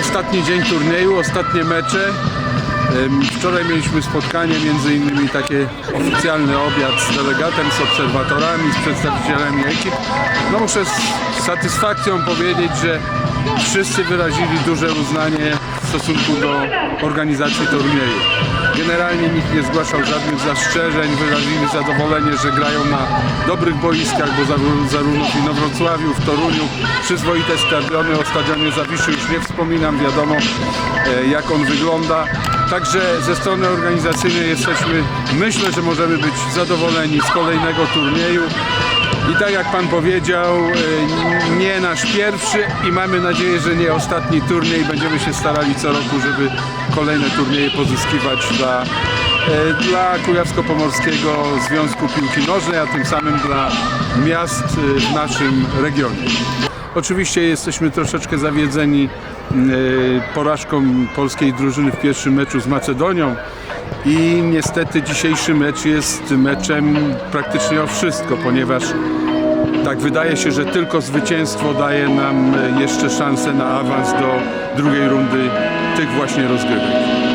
ostatni dzień turnieju, ostatnie mecze. Wczoraj mieliśmy spotkanie, między innymi takie oficjalny obiad z delegatem, z obserwatorami, z przedstawicielami ekip. No muszę z satysfakcją powiedzieć, że wszyscy wyrazili duże uznanie w stosunku do organizacji turnieju. Generalnie nikt nie zgłaszał żadnych zastrzeżeń, wyrazili zadowolenie, że grają na dobrych boiskach, bo zaró- zarówno w Inowrocławiu, w Toruniu, przyzwoite stadiony, o stadionie Zawiszy już nie wspominam, wiadomo e, jak on wygląda. Także ze strony organizacyjnej jesteśmy, myślę, że możemy być zadowoleni z kolejnego turnieju. I tak jak Pan powiedział, e, nie nasz pierwszy i mamy nadzieję, że nie ostatni turniej. Będziemy się starali co roku, żeby kolejne turnieje pozyskiwać dla, e, dla Kujawsko-Pomorskiego Związku Piłki Nożnej, a tym samym dla miast e, w naszym regionie. Oczywiście jesteśmy troszeczkę zawiedzeni porażką polskiej drużyny w pierwszym meczu z Macedonią. I niestety dzisiejszy mecz jest meczem praktycznie o wszystko, ponieważ tak wydaje się, że tylko zwycięstwo daje nam jeszcze szansę na awans do drugiej rundy tych właśnie rozgrywek.